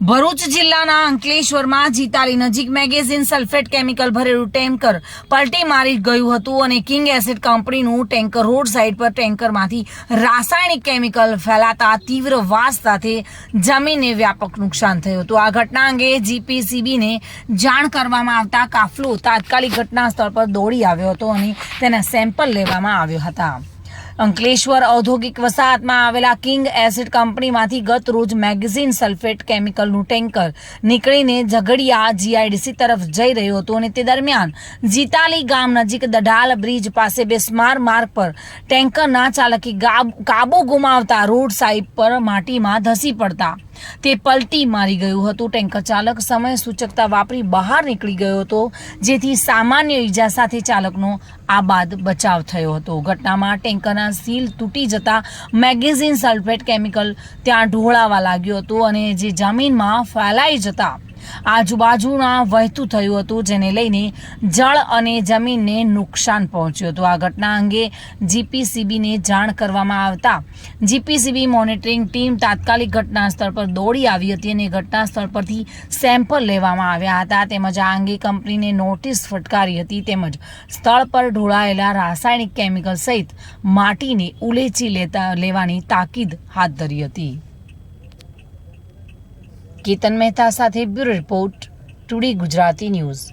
ભરૂચ જિલ્લાના અંકલેશ્વરમાં જીતાલી નજીક મેગેઝિન સલ્ફેટ કેમિકલ ભરેલું ટેન્કર પલટી મારી ગયું હતું અને કિંગ એસિડ કંપનીનું ટેન્કર રોડ સાઈડ પર ટેન્કરમાંથી રાસાયણિક કેમિકલ ફેલાતા તીવ્ર વાસ સાથે જમીનને વ્યાપક નુકસાન થયું હતું. આ ઘટના અંગે જીપીસીબીને જાણ કરવામાં આવતા કાફલો તાત્કાલિક ઘટના સ્થળ પર દોડી આવ્યો હતો અને તેના સેમ્પલ લેવામાં આવ્યા હતા. અંકલેશ્વર ઔદ્યોગિક વસાહતમાં આવેલા કિંગ એસિડ કંપનીમાંથી ગત રોજ મેગેઝિન સલ્ફેટ કેમિકલનું ટેન્કર નીકળીને ઝઘડિયા જીઆઈડીસી તરફ જઈ રહ્યું હતું અને તે દરમિયાન જીતાલી ગામ નજીક દઢાલ બ્રિજ પાસે બેસ્માર માર્ગ પર ટેન્કરના ચાલકે કાબુ ગુમાવતા રોડ સાઈડ પર માટીમાં ધસી પડતા. તે પલટી મારી ગયું હતું. ટેન્કર ચાલક સમય સૂચકતા વાપરી બહાર નીકળી ગયો હતો, જેથી સામાન્ય ઈજા સાથે ચાલકનો આબાદ બચાવ થયો હતો. ઘટનામાં ટેન્કરના સીલ તૂટી જતા મેગેઝિન સલ્ફેટ કેમિકલ ત્યાં ઢોળાવા લાગ્યું હતું અને જે જમીનમાં ફેલાઈ જતા આજુબાજુના વહેતું થયું હતું, જેને લઈને જળ અને જમીનને નુકસાન પહોંચ્યું હતું. આ ઘટના અંગે જીપીસીબીને જાણ કરવામાં આવતા જીપીસીબી મોનિટરિંગ ટીમ તાત્કાલિક ઘટના સ્થળ પર દોડી આવી હતી અને ઘટના સ્થળ પરથી સેમ્પલ લેવામાં આવ્યા હતા. તેમજ આ અંગે કંપનીને નોટિસ ફટકારી હતી. તેમજ સ્થળ પર ઢોળાયેલા રાસાયણિક કેમિકલ સહિત માટીને ઉલેચી લેતા લેવાની તાકીદ હાથ ધરી હતી. કેતન મહેતા સાથે bureau report today Gujarati news